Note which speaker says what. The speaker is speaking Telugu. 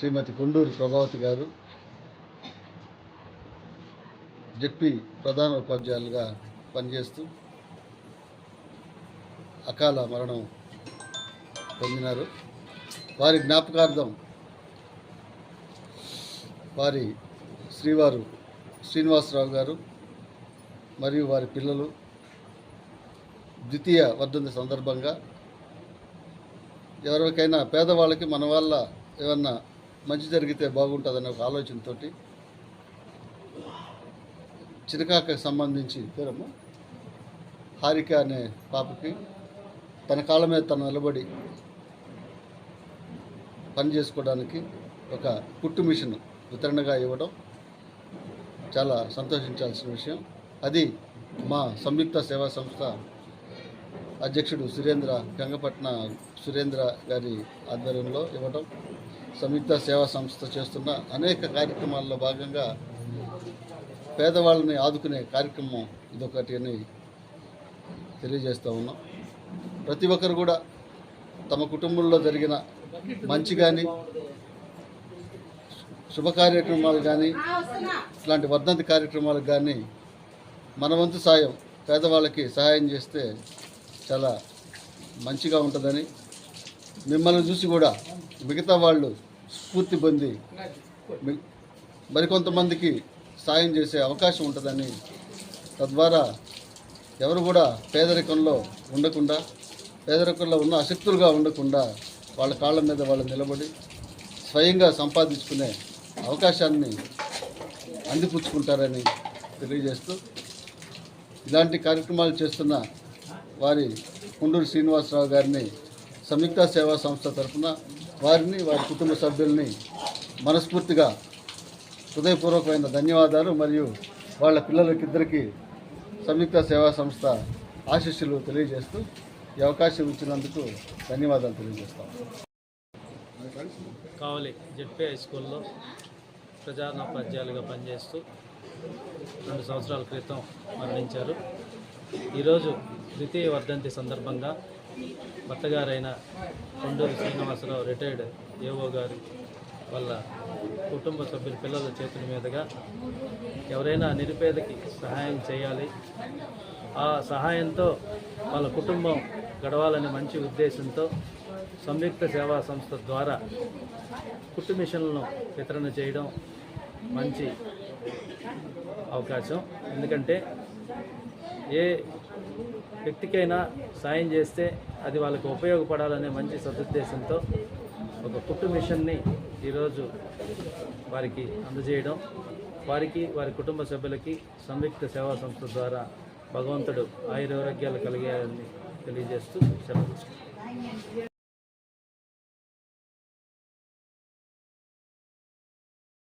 Speaker 1: శ్రీమతి కొండూరు ప్రభావతి గారు జెడ్పీ ప్రధాన ఉపాధ్యాయులుగా పనిచేస్తూ అకాల మరణం పొందినారు. వారి జ్ఞాపకార్థం వారి శ్రీవారు శ్రీనివాసరావు గారు మరియు వారి పిల్లలు ద్వితీయ వర్ధంతి సందర్భంగా ఎవరికైనా పేదవాళ్ళకి మన వల్ల ఏమన్నా మంచి జరిగితే బాగుంటుందనే ఒక ఆలోచనతో చిరకాకకు సంబంధించి పేరమ్మా హారిక అనే పాపకి తన కాళ్ళ మీద తను నిలబడి పని చేసుకోవడానికి ఒక కుట్టు మిషన్ వితరణగా ఇవ్వడం చాలా సంతోషించాల్సిన విషయం. అది మా సంయుక్త సేవా సంస్థ అధ్యక్షుడు సురేంద్ర గంగపట్న సురేంద్ర గారి ఆధ్వర్యంలో ఇవ్వడం. సంయుక్త సేవా సంస్థ చేస్తున్న అనేక కార్యక్రమాల్లో భాగంగా పేదవాళ్ళని ఆదుకునే కార్యక్రమం ఇదొకటి అని తెలియజేస్తూ ఉన్నాం. ప్రతి ఒక్కరు కూడా తమ కుటుంబంలో జరిగిన మంచి కానీ శుభ కార్యక్రమాలు కానీ ఇట్లాంటి వర్ధంతి కార్యక్రమాలకు కానీ మన వంతు సాయం పేదవాళ్ళకి సహాయం చేస్తే చాలా మంచిగా ఉంటుందని మిమ్మల్ని చూసి కూడా మిగతా వాళ్ళు స్ఫూర్తి పొంది మరికొంతమందికి సాయం చేసే అవకాశం ఉంటుందని తద్వారా ఎవరు కూడా పేదరికంలో ఉండకుండా పేదరికంలో ఉన్న అశక్తులుగా ఉండకుండా వాళ్ళ కాళ్ళ మీద వాళ్ళు నిలబడి స్వయంగా సంపాదించుకునే అవకాశాన్ని అందిపుచ్చుకుంటారని తెలియజేస్తూ ఇలాంటి కార్యక్రమాలు చేస్తున్న వారి కుండూరు శ్రీనివాసరావు గారిని సంయుక్త సేవా సంస్థ తరఫున వారిని వారి కుటుంబ సభ్యుల్ని మనస్ఫూర్తిగా హృదయపూర్వకమైన ధన్యవాదాలు మరియు వాళ్ళ పిల్లలకిద్దరికీ సంయుక్త సేవా సంస్థ ఆశీస్సులు తెలియజేస్తూ ఈ అవకాశం ఇచ్చినందుకు ధన్యవాదాలు తెలియజేస్తాం.
Speaker 2: కావలి జెడ్పీ హై స్కూల్లో ప్రధానోపాధ్యాయులుగా పనిచేస్తూ రెండు సంవత్సరాల క్రితం మరణించారు. ఈరోజు ద్వితీయ వర్ధంతి సందర్భంగా భర్తగారైన కొండూరు శ్రీనివాసరావు రిటైర్డ్ ఏఓ గారు వాళ్ళ కుటుంబ సభ్యుల పిల్లల చేతుల మీదుగా ఎవరైనా నిరుపేదకి సహాయం చేయాలి. ఆ సహాయంతో వాళ్ళ కుటుంబం గడవాలనే మంచి ఉద్దేశంతో సంయుక్త సేవా సంస్థ ద్వారా కుట్టు మిషన్లను వితరణ చేయడం మంచి అవకాశం. ఎందుకంటే ఏ వ్యక్తికైనా సాయం చేస్తే అది వాళ్ళకు ఉపయోగపడాలనే మంచి సదుద్దేశంతో ఒక కుట్టు మిషన్ని ఈరోజు వారికి అందజేయడం. వారికి వారి కుటుంబ సభ్యులకి సంయుక్త సేవా సంస్థ ద్వారా భగవంతుడు ఆయురారోగ్యాలు కలిగేయాలని తెలియజేస్తూ సెలవు